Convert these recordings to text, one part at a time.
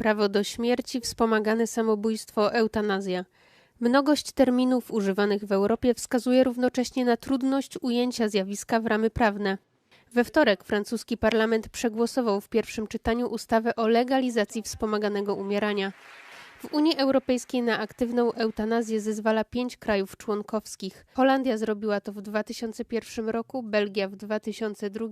prawo do śmierci, wspomagane samobójstwo, eutanazja. Mnogość terminów używanych w Europie wskazuje równocześnie na trudność ujęcia zjawiska w ramy prawne. We wtorek francuski parlament przegłosował w pierwszym czytaniu ustawę o legalizacji wspomaganego umierania. W Unii Europejskiej na aktywną eutanazję zezwala pięć krajów członkowskich. Holandia zrobiła to w 2001 roku, Belgia w 2002,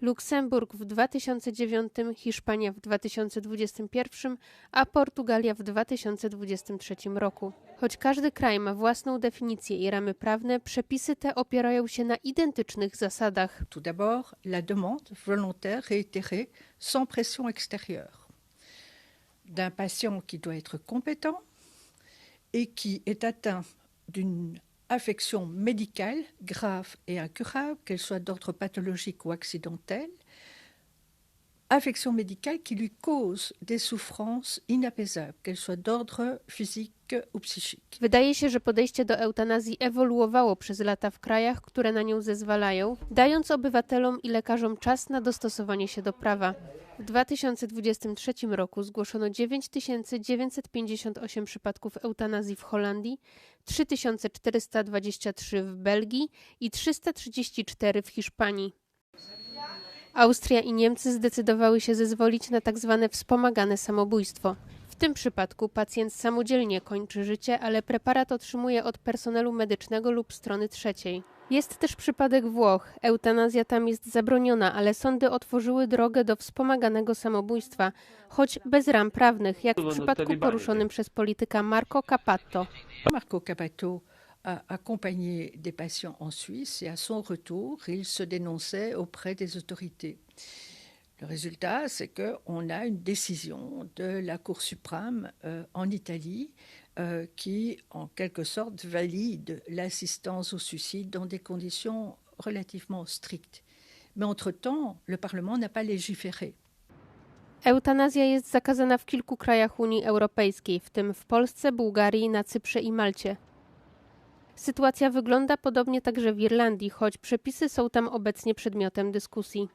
Luksemburg w 2009, Hiszpania w 2021, a Portugalia w 2023 roku. Choć każdy kraj ma własną definicję i ramy prawne, przepisy te opierają się na identycznych zasadach. Tout d'abord, la demande volontaire réitérée sans pression extérieure d'un patient qui doit être compétent et qui est atteint d'une affection médicale grave et incurable, qu'elle soit d'ordre pathologique ou accidentelle, affection médicale qui lui cause des souffrances inapaisables, qu'elles soient d'ordre physique ou psychique. Wydaje się, że podejście do eutanazji ewoluowało przez lata w krajach, które na nią zezwalają, dając obywatelom i lekarzom czas na dostosowanie się do prawa. W 2023 roku zgłoszono 9958 przypadków eutanazji w Holandii, 3423 w Belgii i 334 w Hiszpanii. Austria i Niemcy zdecydowały się zezwolić na tzw. Tak wspomagane samobójstwo. W tym przypadku pacjent samodzielnie kończy życie, ale preparat otrzymuje od personelu medycznego lub strony trzeciej. Jest też przypadek Włoch. Eutanazja tam jest zabroniona, ale sądy otworzyły drogę do wspomaganego samobójstwa, choć bez ram prawnych, jak w przypadku poruszonym przez polityka Marco Capatto. Marco Capatto a accompagné des patients en Suisse et à son retour, il se dénonçait auprès des autorités. Le résultat, c'est qu'on a une décision de la Cour suprême euh, en Italie euh, qui, en quelque sorte, valide l'assistance au suicide dans des conditions relativement strictes. Mais entre-temps, le Parlement n'a pas légiféré. Eutanazja jest zakazana w kilku krajach Unii Europejskiej, w tym w Polsce, Bułgarii, na Cyprze i Malcie. Sytuacja wygląda podobnie także w Irlandii, choć przepisy są tam obecnie przedmiotem dyskusji.